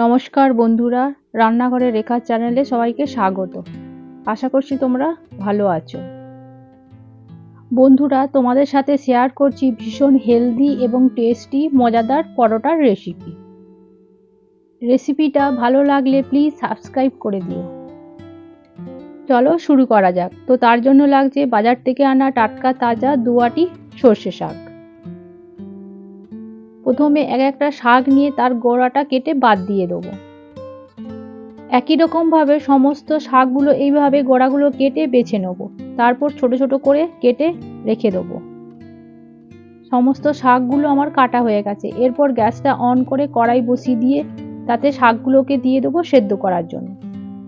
নমস্কার বন্ধুরা, রান্নাঘরে রেখার চ্যানেলে সবাইকে স্বাগত। আশা করছি তোমরা ভালো আছো। বন্ধুরা, তোমাদের সাথে শেয়ার করছি ভীষণ হেলদি এবং টেস্টি মজাদার পরোটার রেসিপি রেসিপিটা ভালো লাগলে প্লিজ সাবস্ক্রাইব করে দিও। চলো শুরু করা যাক। তো তার জন্য লাগছে বাজার থেকে আনা টাটকা, তাজা দুয়াটি সর্ষে শাক। প্রথমে এক একটা শাক নিয়ে তার গোড়াটা কেটে বাদ দিয়ে দেবো। একই রকমভাবে সমস্ত শাকগুলো এইভাবে গোড়াগুলো কেটে বেছে নেব। তারপর ছোট ছোট করে কেটে রেখে দেবো। সমস্ত শাকগুলো আমার কাটা হয়ে গেছে। এরপর গ্যাসটা অন করে কড়াই বসিয়ে দিয়ে তাতে শাকগুলোকে দিয়ে দেবো সেদ্ধ করার জন্য।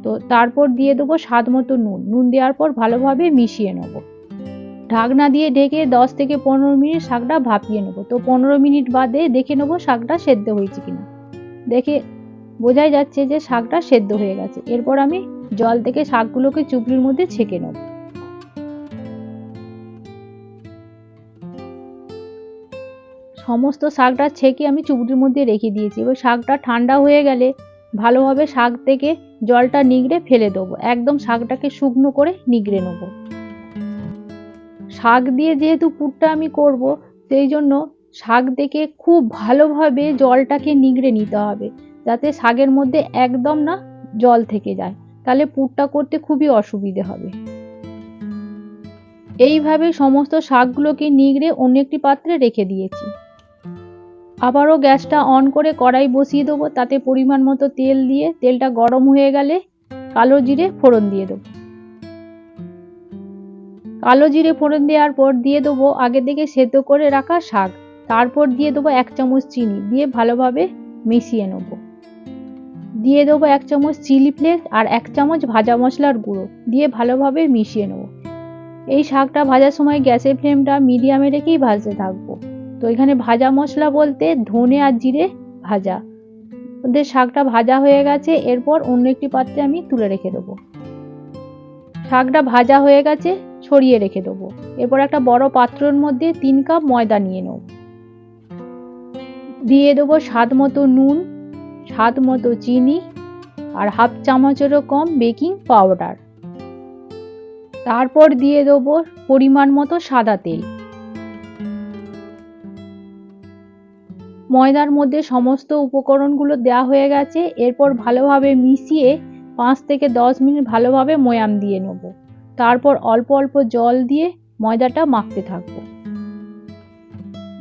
তো তারপর দিয়ে দেবো স্বাদ মতো নুন। নুন দেওয়ার পর ভালোভাবে মিশিয়ে নেব। ঢাকনা দিয়ে ঢেকে দশ থেকে পনেরো মিনিট শাকটা ভাপিয়ে নেব। তো পনেরো মিনিট বাদে দেখে নেব শাকটা সেদ্ধ হয়েছে কিনা। দেখে বোঝাই যাচ্ছে যে শাকটা সেদ্ধ হয়ে গেছে। এরপর আমি জল থেকে শাকগুলোকে চুপড়ির মধ্যে ছেঁকে নেব। সমস্ত শাকটা ছেঁকে আমি চুপড়ির মধ্যে রেখে দিয়েছি। এবার শাকটা ঠান্ডা হয়ে গেলে ভালোভাবে শাক থেকে জলটা নিগড়ে ফেলে দেবো। একদম শাকটাকে শুকনো করে নিগড়ে নেব। শাক দিয়ে যেহেতু পুরটা আমি করব, সেই জন্য শাক থেকে খুব ভালোভাবে জলটাকে নিগড়ে নিতে হবে, যাতে শাকের মধ্যে একদম না জল থেকে যায়। তাহলে পুরটা করতে খুবই অসুবিধে হবে। এইভাবে সমস্ত শাকগুলোকে নিগড়ে অন্য একটি পাত্রে রেখে দিয়েছি। আবারও গ্যাসটা অন করে কড়াই বসিয়ে দেবো, তাতে পরিমাণ মতো তেল দিয়ে তেলটা গরম হয়ে গেলে কালো জিরে ফোড়ন দিয়ে দেবো। কালো জিরে ফোড়ন দেওয়ার পর দিয়ে দেবো আগে থেকে সেদ্ধ করে রাখা শাক। তারপর দিয়ে দেবো এক চামচ চিনি দিয়ে ভালোভাবে মিশিয়ে নেব। দিয়ে দেবো এক চামচ চিলি ফ্লেক্স আর এক চামচ ভাজা মশলার গুঁড়ো দিয়ে ভালোভাবে মিশিয়ে নেব। এই শাকটা ভাজার সময় গ্যাসের ফ্লেমটা মিডিয়ামে রেখেই ভাজতে থাকব। তো এখানে ভাজা মশলা বলতে ধনে আর জিরে ভাজা। ওদের শাকটা ভাজা হয়ে গেছে, এরপর অন্য একটি পাত্রে আমি তুলে রেখে দেবো। শাকটা ভাজা হয়ে গেছে, ছড়িয়ে রেখে দেবো। এরপর একটা বড় পাত্রের মধ্যে তিন কাপ ময়দা নিয়ে নেব। দিয়ে দেবো স্বাদ মতো নুন, স্বাদ মতো চিনি আর হাফ চামচেরও কম বেকিং পাউডার। তারপর দিয়ে দেবো পরিমাণ মতো সাদা তেল। ময়দার মধ্যে সমস্ত উপকরণগুলো দেওয়া হয়ে গেছে। এরপর ভালোভাবে মিশিয়ে পাঁচ থেকে দশ মিনিট ভালোভাবে ময়াম দিয়ে নেব। তারপর অল্প অল্প জল দিয়ে ময়দাটা মাখতে থাকব।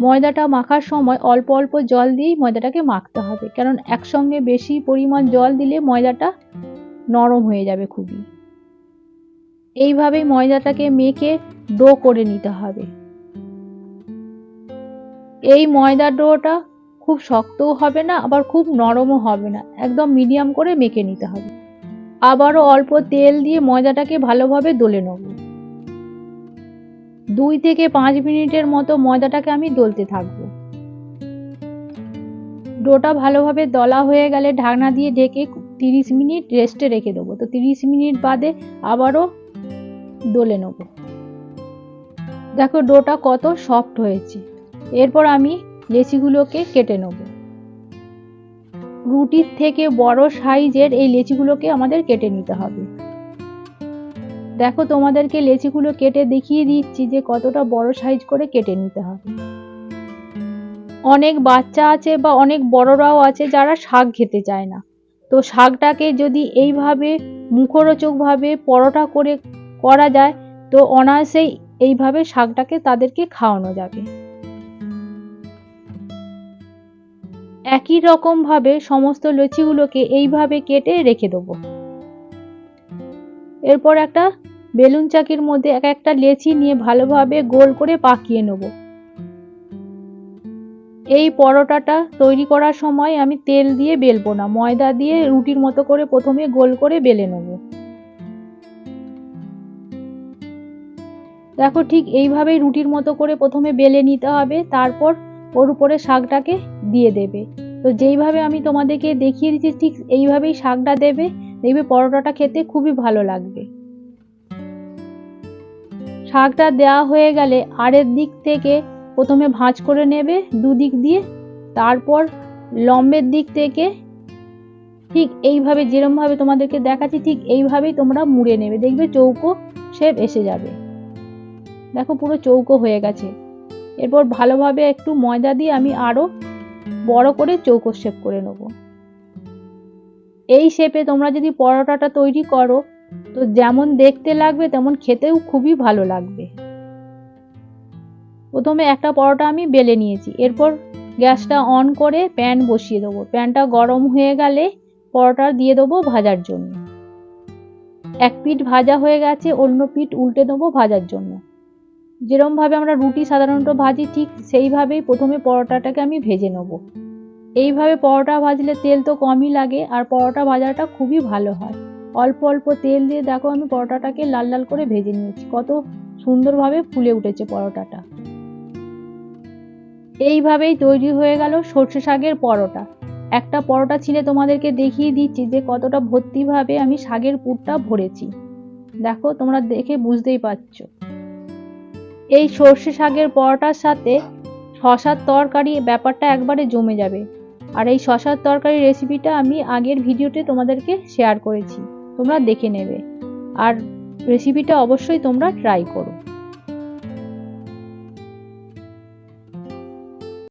ময়দাটা মাখার সময় অল্প অল্প জল দিয়েই ময়দাটাকে মাখতে হবে, কারণ একসঙ্গে বেশি পরিমাণ জল দিলে ময়দাটা নরম হয়ে যাবে খুবই। এইভাবেই ময়দাটাকে মেখে ডো করে নিতে হবে। এই ময়দা ডোটা খুব শক্তও হবে না, আবার খুব নরমও হবে না, একদম মিডিয়াম করে মেখে নিতে হবে। আবারও অল্প তেল দিয়ে ময়দাটাকে ভালোভাবে দলে নেব। দুই থেকে পাঁচ মিনিটের মতো ময়দাটাকে আমি দলতে থাকব। ডোটা ভালোভাবে দলা হয়ে গেলে ঢাকনা দিয়ে ঢেকে তিরিশ মিনিট রেস্টে রেখে দেবো। তো তিরিশ মিনিট বাদে আবারও দলে নেব। দেখো ডোটা কত সফট হয়েছে। এরপর আমি লেচিগুলোকে কেটে নেব। রুটির থেকে বড় সাইজের এই লেচিগুলোকে আমাদের কেটে নিতে হবে। দেখো তোমাদেরকে লেচিগুলো কেটে দেখিয়ে দিচ্ছি যে কতটা বড় সাইজ করে কেটে নিতে হবে। অনেক বাচ্চা আছে বা অনেক বড়রাও আছে যারা শাক খেতে চায় না। তো শাকটাকে যদি এইভাবে মুখরোচকভাবে পরোটা করে করা যায়, তো অনায়াসেই এইভাবে শাকটাকে তাদেরকে খাওয়ানো যাবে। একই রকমভাবে সমস্ত লুচিগুলোকে এইভাবে কেটে রেখে দেবো। এরপর একটা বেলুন চাকির মধ্যে এক একটা লেচি নিয়ে ভালোভাবে গোল করে পাকিয়ে নেব। এই পরোটাটা তৈরি করার সময় আমি তেল দিয়ে বেলবো না, ময়দা দিয়ে রুটির মতো করে প্রথমে গোল করে বেলে নেব। দেখো ঠিক এইভাবেই রুটির মতো করে প্রথমে বেলে নিতে হবে, তারপর ওর উপরে শাকটাকে দিয়ে দেবে। তো যেইভাবে আমি তোমাদেরকে দেখিয়ে দিচ্ছি, ঠিক এইভাবেই শাকটা দেবে। দেখবে পরোটাটা খেতে খুবই ভালো লাগবে। শাকটা দেওয়া হয়ে গেলে আরের দিক থেকে প্রথমে ভাঁজ করে নেবে দুদিক দিয়ে। তারপর লম্বের দিক থেকে ঠিক এইভাবে, যেরমভাবে তোমাদেরকে দেখাচ্ছি, ঠিক এইভাবেই তোমরা মুড়ে নেবে। দেখবে চৌকো শেপ এসে যাবে। দেখো পুরো চৌকো হয়ে গেছে। এরপর ভালোভাবে একটু ময়দা দিয়ে আমি আরও বড় করে চৌকো শেপ করে নেব। এই শেপে তোমরা যদি পরোটাটা তৈরি করো, তো যেমন দেখতে লাগবে তেমন খেতেও খুবই ভালো লাগবে। প্রথমে একটা পরোটা আমি বেলে নিয়েছি, এরপর গ্যাসটা অন করে প্যান বসিয়ে দেবো। প্যানটা গরম হয়ে গেলে পরোটা দিয়ে দেবো ভাজার জন্য। এক পিঠ ভাজা হয়ে গেছে, অন্য পিঠ উল্টে দেবো ভাজার জন্য। যেরমভাবে আমরা রুটি সাধারণত ভাজি, ঠিক সেইভাবেই প্রথমে পরোটাটাকে আমি ভেজে নেব। এইভাবে পরোটা ভাজলে তেল তো কমই লাগে, আর পরোটা ভাজাটা খুবই ভালো হয়। অল্প অল্প তেল দিয়ে দেখো আমি পরোটাটাকে লাল লাল করে ভেজে নিয়েছি, কত সুন্দরভাবে ফুলে উঠেছে পরোটাটা। এইভাবেই তৈরি হয়ে গেল সর্ষে শাকের পরোটা। একটা পরোটা ছিলে তোমাদেরকে দেখিয়ে দিচ্ছি যে কতটা ভর্তিভাবে আমি শাকের পুরটা ভরেছি। দেখো তোমরা দেখে বুঝতেই পারছ। এই সর্ষে শাকের পরোটার সাথে শশার তরকারি ব্যাপারটা একবারে জমে যাবে। আর এই শশার তরকারি রেসিপিটা আমি আগের ভিডিওতে তোমাদেরকে শেয়ার করেছি। তোমরা দেখে নেবে। আর রেসিপিটা অবশ্যই তোমরা ট্রাই করো।